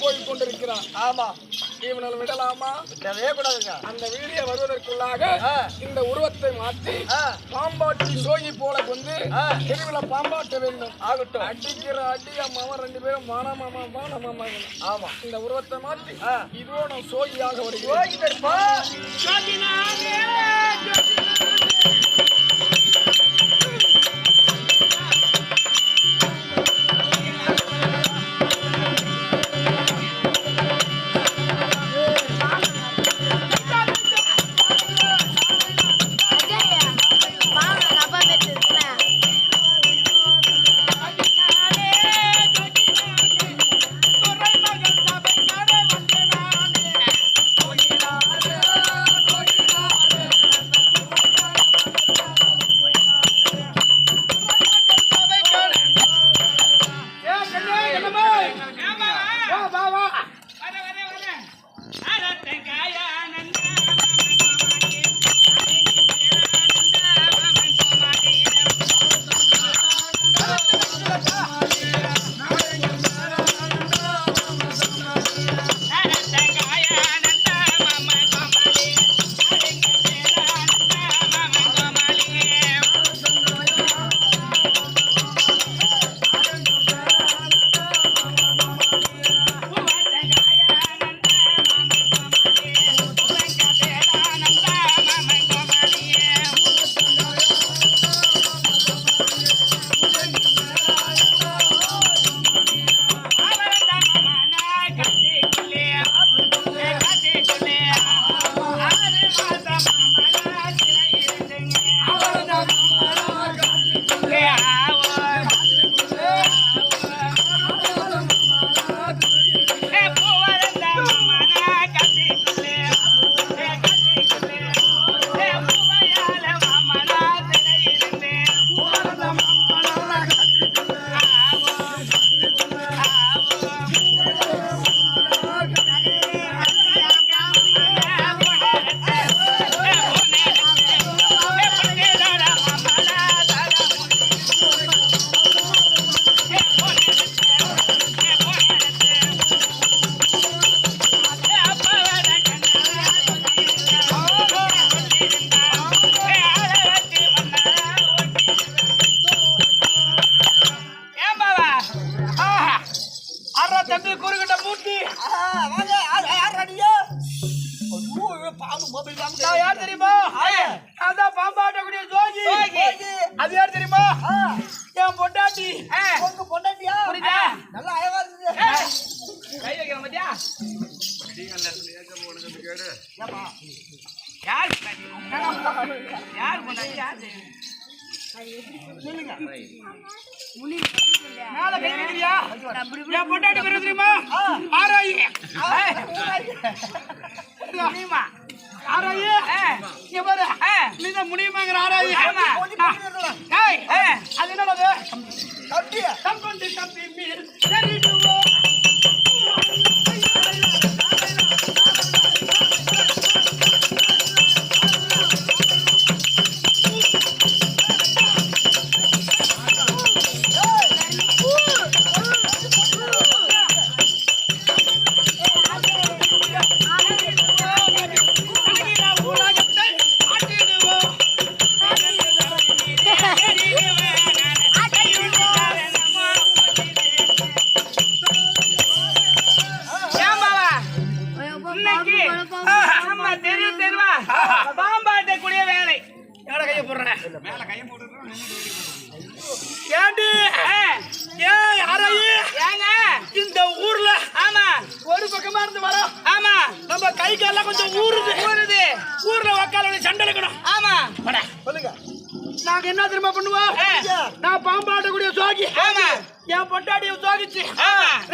போய் கொண்டிருக்கிறான் ஆமா. இவனால் விடலாமா? விடவே கூடாதுங்க. அந்த வீடியை வருவதற்குள்ளாக. இந்த உருவத்தை மாற்றி பாம்பாட்டி சோகி போல கொண்டு. தெருவில் பாம்பாட்ட வேண்டும். ஆகட்டும். அடிக்கிற அடி அம்மாவா ரெண்டு பேரும் மானமாமா மானமாமா ஆமா. இந்த உருவத்தை மாற்றி ஆ. இதுவோ நான் சோகியாக வருகிறேன். யார் பொண்டாட்டி யாரு மேல கை தெரியுமா ஆராயி ஆராயி இங்க பாரு நீ தான் முடியுமாங்கிற ஆராயி அது என்னது தம்பி தம்பி மீன் சொல்லுங்க. நாங்க என்ன தெரியுமா பண்ணுவோம்? நான் பாம்பாட்டக்கூடிய சோகி. என் பொட்டாடிய சோகிச்சு.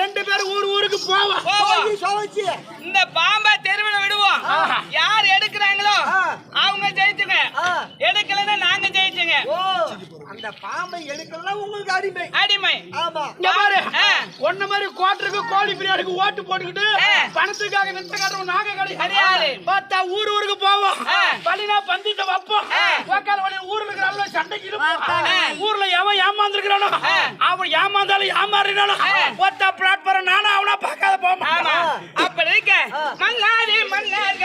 ரெண்டு பேரும் ஊர் ஊருக்கு போவோம். சோழச்சி. இந்த பாம்பை தெருவில் விடுவோம். யார் எடுக்கிறாங்களோ. அவங்க ஜெயிச்சுங்க. எடுக்கலைன்னா நாங்க போறாங்க அந்த பாம்பை எடுக்கலாம் உங்களுக்கு அடிமை. அடிமை. ஆமா. இங்க பாரு. ஒன்ன மாதிரி கோட்டருக்கு கோழி பிரியாணிக்கு ஓட்டு போட்டுக்கிட்டு பணத்துக்காக நித்த காட்டுறோம் நாங்க கிடையாது பார்த்தா ஊர் ஊருக்கு போவோம். வழினா பந்திட்ட வைப்போம். கோக்கால் வழி ஊர்ல இருக்கிறவங்கள சண்டைக்கு இருப்போம் ஊர்ல எவன் ஏமாந்துருக்கிறானோ அவன் ஏமாந்தாலும் ஏமாறினானோ ஒத்த பிளாட்பாரம் நானும் அவனா பார்க்காத போமா அப்படி இருக்க. மல்லாதே மல்லாக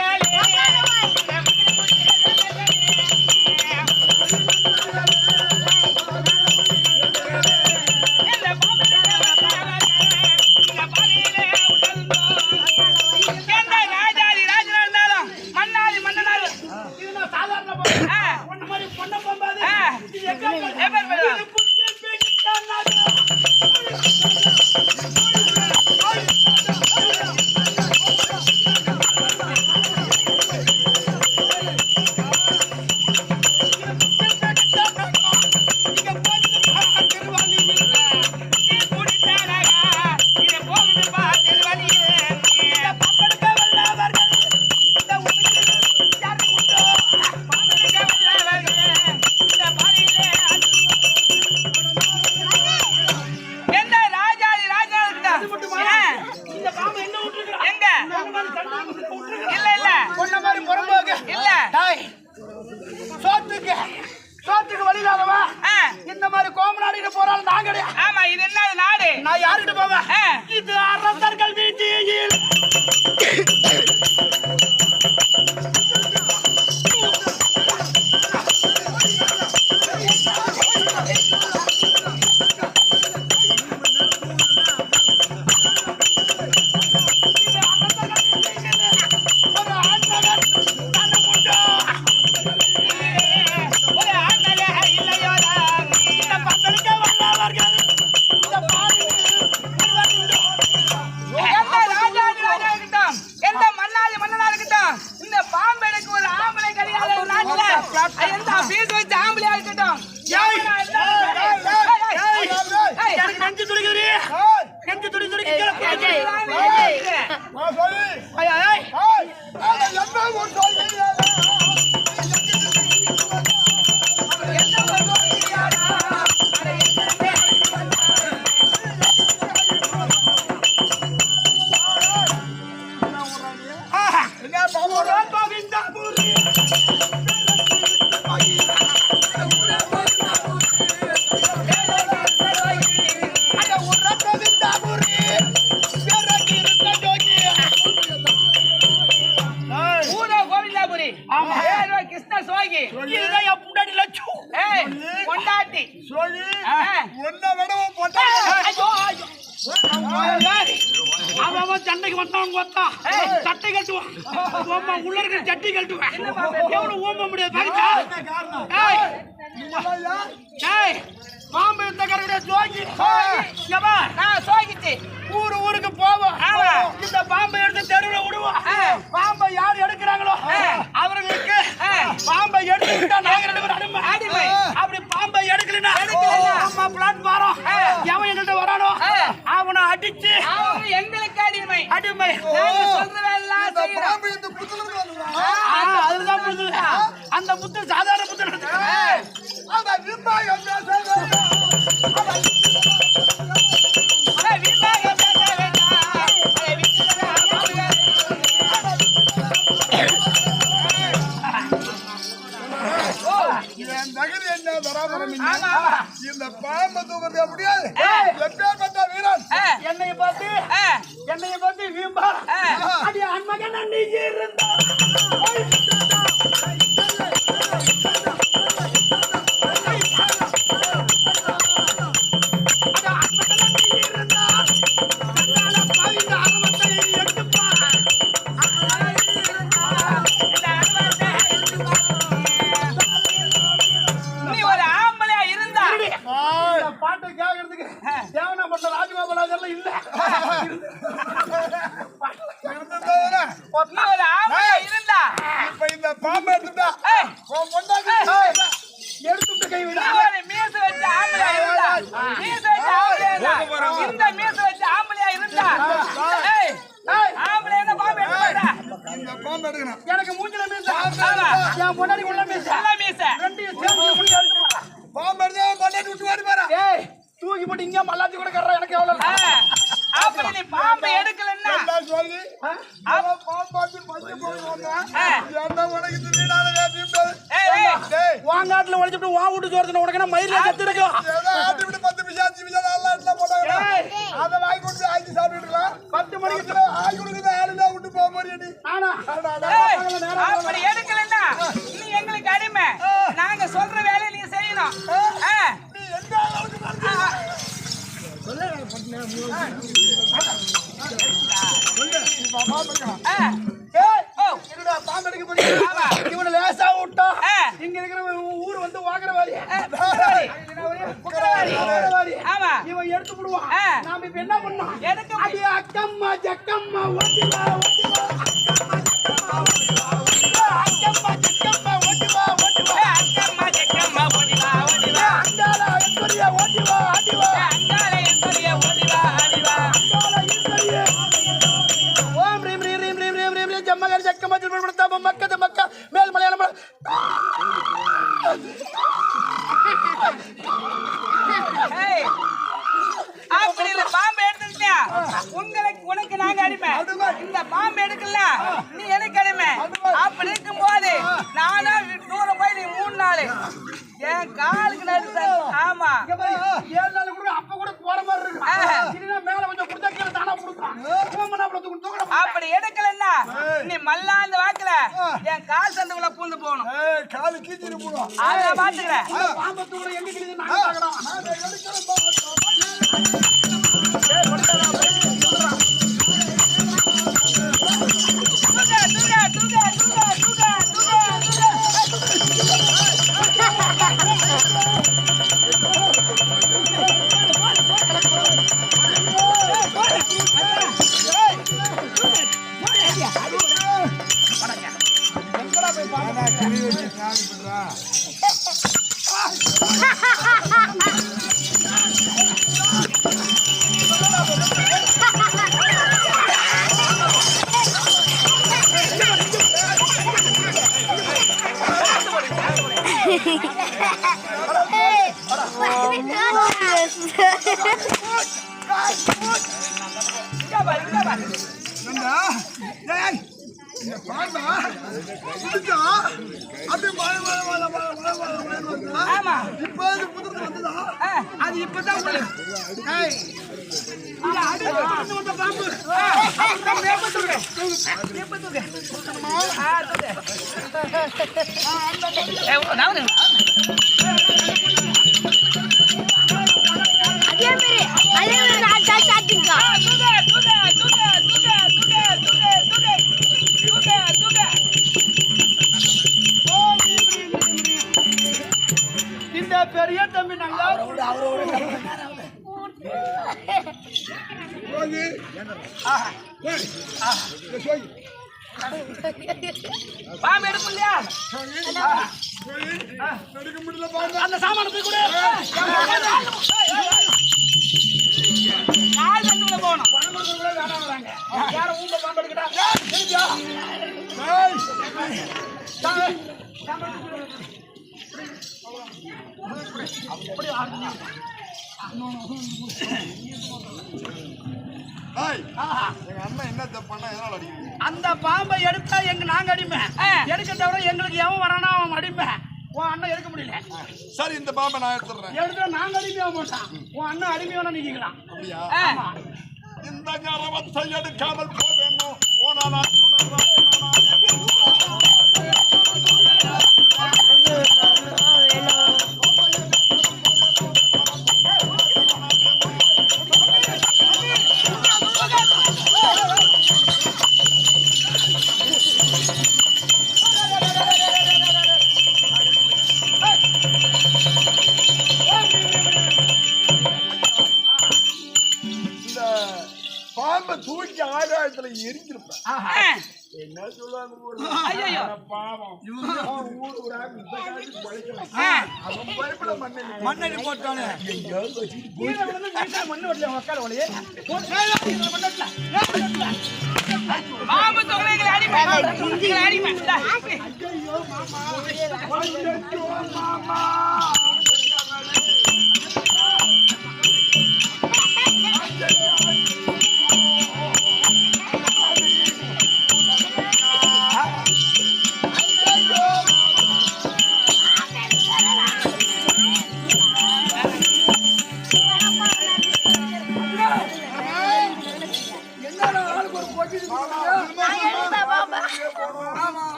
நான் யாருக்கிட்ட போவேன்? இது அரசர்கள் எந்த பீஸ் வச்சு ஆம்பளையா இருக்கட்டும் எனக்கு நெஞ்சு துடிக்குது நெஞ்சு துடி துடிக்கு என்ன பாப்பேன் எவ்வளவு ஓம்ப முடியாது. என்ன வராமரம் இந்த பாம்பு தூக்குறது வீம்பா அடி அன்மகன் நீங்க இருந்தா. 我漂亮 அங்காட்டுல உழைச்சிட்டு வா விட்டு சோர்த்தின உடனே மயில செத்து இருக்கலாம் பத்து பிசா அஞ்சு பிசா நல்லா எல்லாம் போட்டாங்க அதை வாங்கி கொடுத்து ஆய்ச்சி சாப்பிட்டுருக்கலாம் பத்து மணிக்கு ஆய் கொடுக்குது ஆளுடா விட்டு போக மாதிரி ஆனா அப்படி எடுக்கலன்னா நீ எங்களுக்கு அடிமை நாங்க சொல்ற வேலையை நீ பாம்பு அடிக்க போறீங்க. இவனை லேசா விட்டா. இங்க இருக்கிற ஊர் வந்து வாங்குறவாரி இவன் எடுத்து விடுவான். நாம இப்ப என்ன பண்ணோம்? எடுக்க அக்கம்மா ஜக்கம்மா ஓட்டி என் காலுக்கு நடுத்த ஆமா. ஏழு நாள் கூட அப்ப கூட போற மாதிரி. இருக்கு. மேல கொஞ்சம் கொடுத்தா கீழே தானா தூக்க அப்படி எடுக்கலன்னா நீ மல்லாந்த வாக்குல என் கால் சந்துக்குள்ள பூந்து போகணும். ஏய் காலு கீச்சிட்டு போடுவோம் அதை பாத்துக்கிறேன். பாம்பு தூக்குற எங்க கிழிது நான் பார்க்கணும். அப்படி மழை அது புதுது அது இப்பதான் போது. பாம்பு எடுக்கும் இல்லையா? எடுக்க முடியல பாம்பா. அந்த சாமான போய் கால் போகணும் பணம் கூட வேணாம் வராங்க யார ஊம்ப பாம்பு அந்த பாம்பை எடுத்தா எங்க நாங்க அடிமை ஆ. எடுக்க தவிர எங்களுக்கு எவன் வரானா அவன் அடிமை உன் அண்ணன் எடுக்க முடியல. சரி இந்த பாம்பை நான் எடுத்துடுறேன். எடுத்தா நாங்க அடிமையாக மாட்டான் உன் அண்ணன் அடிமையான நிக்கலாம். இந்த கரவத்தை எடுக்காமல் போவேணும் போனால் பாம்பை தூக்கி ஆகாயத்துல எரிஞ்சிருப்பேன் என்ன சொல்லுவாங்க பாவம். மண்ணு வரல உக்கால அடிமை அடிமை ஐயோ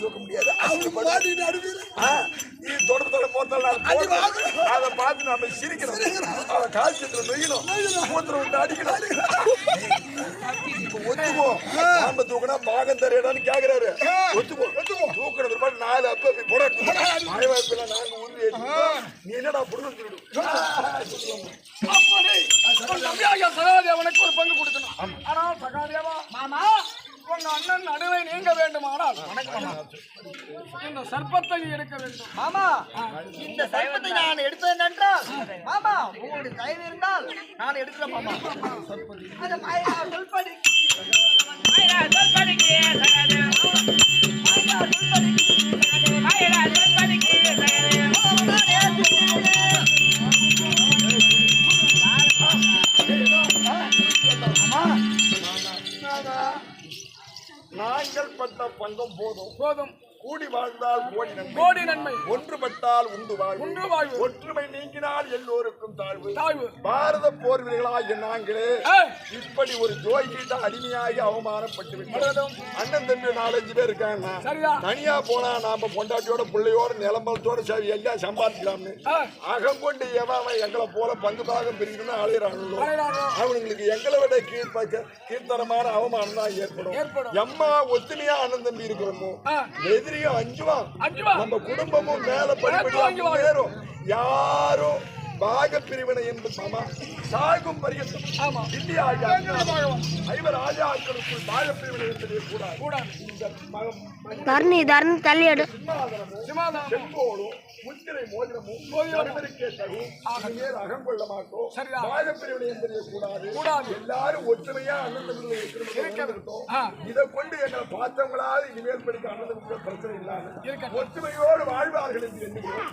தூக்க முடியாது. நீ தொடர்பு தொட போத்தால் அதை பார்த்து நாம சிரிக்கிறோம் அவன் காய்ச்சத்துல நொய்யணும். மூத்திரம் விட்டு அடிக்கணும். ஒத்துக்கோ. பாம்பை தூக்கினா பாகம் தரையடான்னு கேக்குறாரு. ஒத்துக்கோ. ஒத்துக்கோ. தூக்கின பிற்பாடு நாலு அப்ப நாங்க உறுதி. நீ என்னடா புடுங்க தம்பியாகிய சகாதேவனுக்கு ஒரு பங்கு கொடுக்கணும். ஆனால் சகாதேவா? மாமா. உங்க அண்ணன் நடுவை நீங்க வேண்டுமானால். இந்த சர்ப்பத்தை எடுக்க வேண்டும். மாமா இந்த சர்ப்பத்தை நான் எடுப்பேன் என்றால் மாமா உங்களுடைய தயவு இருந்தால் நான் எடுக்கிறேன் மாமா. அது மாயா சொல்படி மாயரா சொல் படிக்கு சகாதே மாயா சொல்படி நாங்கள் பட்ட பங்கம் போதும். போதும். கூடி வாழ்ந்தால் கோடி நன்மை கோடி நன்மை ஒன்றுபட்டால் உண்டு வாழ்வு உண்டு வாழ்வு. ஒற்றுமை நீங்கினால் எல்லோருக்கும் தாழ்வு தாழ்வு. பாரத போர் வீரர்களாகிய நாங்களே. இப்படி ஒரு ஜோய்கிட்ட அடிமையாகி அவமானப்பட்டு விட்டோம் அண்ணன் தம்பி நாலஞ்சு பேர் இருக்காங்க? தனியா போனா நாம பொண்டாட்டியோட பிள்ளையோட நிலம்பலத்தோட சரி எல்லாம் சம்பாதிக்கலாம்னு. அகம் கொண்டு எவன் எங்களை போல பங்கு பாகம் பிரிக்கணும்னு அழையிறாங்களோ அலையிறானோ. அவனுங்களுக்கு எங்களை விட கீழ்ப்பக்க கீழ்த்தரமான அவமானம் தான் ஏற்படும். எம்மா ஒத்துமையா அண்ணன் தம்பி இருக்கிறோமோ ஆ. எதிரியும் அஞ்சுவான். நம்ம குடும்பமும் மேல படிப்படியா யாரும் பாக பிரிவினை என்பது மாமா சாகும் பரியந்தம் ஆமா. இந்தியா ஐவர் ராஜாக்களுக்குள் பாக பிரிவினை என்பதே கூடாது. கூடாது. இந்த தரணி தரணி தள்ளி எடு முத்திரை மோதிரமும் மனிதருக்கே தகும் இனிமேல் அகம் கொள்ள மாட்டோம். பாக பிரிவினை என்பதே கூடாது. கூடாது. எல்லாரும் ஒற்றுமையா அண்ணன் ஆ. இதை கொண்டு எங்களை பார்த்தவங்களால இனிமேல் படிக்க அண்ணன் பிரச்சனை இருக்கட்டும். ஒற்றுமையோடு வாழ்வார்கள் என்று எண்ணுகிறோம்.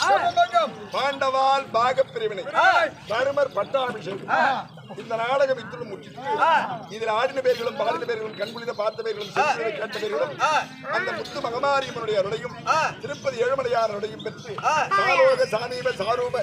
கர்வபங்கம் பாண்டவால் பாக பிரிவினை தருமர் பட்டாபிஷேகம். இந்த நாடகம் இத்துடன் முடிச்சிட்டு இதில் ஆடின பேர்களும் பாடின பேர்களும் கண்குளித பார்த்த பேர்களும் கேட்ட பேர்களும் அந்த முத்து மகமாரியம்மனுடைய அருளையும் திருப்பதி ஏழுமலையார் அருளையும் பெற்று சாலோக சாமீப சாரூப